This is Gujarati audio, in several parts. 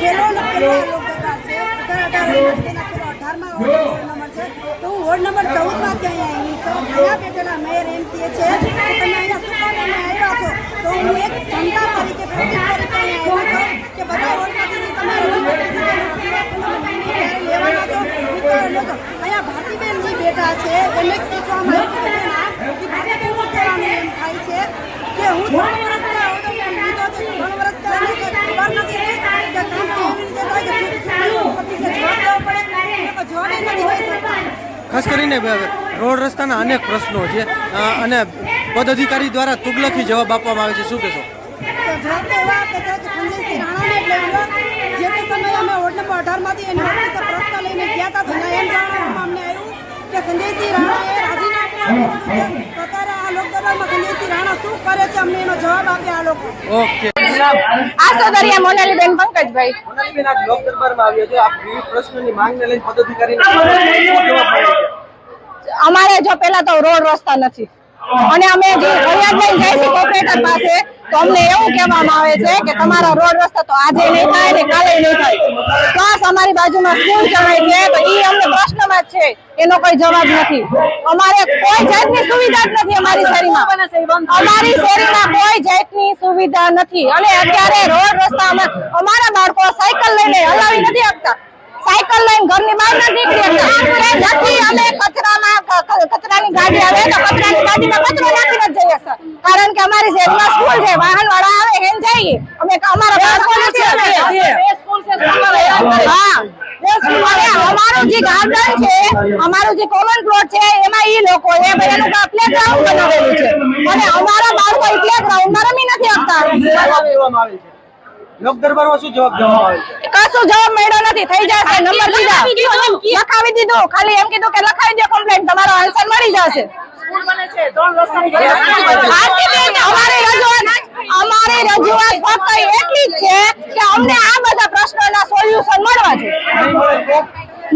છેલ્લો ન- પેલો લોક દરબાર છે. અઢાર અઢાર વર્ષના છેલ્લો અઢારમાં વોર્ડ નંબર છે. તો હું વોર્ડ નંબર ચૌદમાં અહીંયા આવી છું. અહીંયા બેઠેલા મેયર એમ કહે છે. કે તમે અહીંયા શું કામ આવ્યા છો. તો હું એક જનતા તરીકે પ્રતિક તરીકે અહીંયા આવ્યો છું કે બધા વોર્ડમાંથી તમે રજૂઆત કરી દીધી છે, રજૂઆત તમે લેવાના છો નીકળો છો અહીંયા ભારતીબેનજી બેઠા છે એમને પૂછવામાં આવ્યું કે બેન, આ ભારતીબેનનું કહેવાનું એમ થાય છે કે હું ત્રણ વર્ષથી આ હોદ્દો લીધો છે ત્રણ વર્ષથી આને કંઈ ખબર નથી કે કામ કેવી રીતે થાય કે શું થયું? પતિને જવાબ દેવો પડે એ તો જવાબ ય નથી દઈ શકતા ખાસ કરીને રોડ રસ્તાના અનેક પ્રશ્નો છે અને પદાધિકારી દ્વારા તુગલકી જવાબ આપવામાં આવે છે. શું કહેશો? સંજયસિંહ રાણાએ રાજીનામું અત્યારે આ લોકસભામાં સંજયસિંહ રાણા શું કરે છે અમને એનો જવાબ આપે આ લોકો. ઓકે. આસોદરિયા મોનાલીબેન પંકજભાઈ. મોનાલીબેન આપ લોક દરબારમાં આવ્યા છો. આપ વિવિધ પ્રશ્નોની માંગને લઈને પદાધિકારીને અમારે જો પેલા તો રોડ રસ્તા નથી. અને અમે જે ફરિયાદ લઈને જાય છે કોર્પોરેટર પાસે તો અમને એવું કહેવામાં આવે છે કે તમારા રોડ રસ્તા તો આજે નહીં થાય ને કાલે નહીં થાય. પ્લસ અમારી બાજુમાં સ્કૂલ ચલાય છે તો એ અમને પ્રશ્નમાં જ છે એનો કોઈ જવાબ નથી. અમારે કોઈ જાતની સુવિધા જ નથી અમારી શેરીમાં. અમારી શેરીમાં કોઈ જાતની સુવિધા નથી. અને અત્યારે રોડ રસ્તામાં અમારા બાળકો સાયકલ લઈને હલાવી નથી આપતા. સાયકલ લઈને ઘરની બહાર નથી નીકળી શકતા નથી અમે કચરામાં કચરાની ગાડી આવે તો કચરાની ગાડીમાં કચરો નાખીને જ જઈએ સર કારણ કે અમારી શહેરમાં સ્કૂલ છે વાહન વાળા આવે હેન જઈએ. અમે અમારા બાળકો નથી હા બે સ્કૂલ અને અમારું જે ગાર્ડન છે અમારો જે કોમન પ્લોટ છે એમાં ઈ લોકો એ ભાઈ પ્લે ગ્રાઉન્ડ બનાવેલું છે. અને અમારા બાળકો પ્લે ગ્રાઉન્ડમાં રમી નથી શકતા. જવાબ દેવામાં આવે છે લોક દરબારમાં શું જવાબ દેવામાં આવે કશું જવાબ મળ્યો નથી. થઈ જશે. નંબર લીધા લખાવી દીધું? ખાલી એમ કીધું કે લખાવી દો કમ્પ્લેન તમારો આન્સર મળી જશે. અમારી રજૂઆત અમારી રજૂઆત ફક્ત એટલી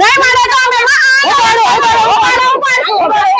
နိုင်ပါလေတော့မယ်မအားလို့ဟုတ်ပါလို့ဟုတ်ပါလို့ဟုတ်ပါလို့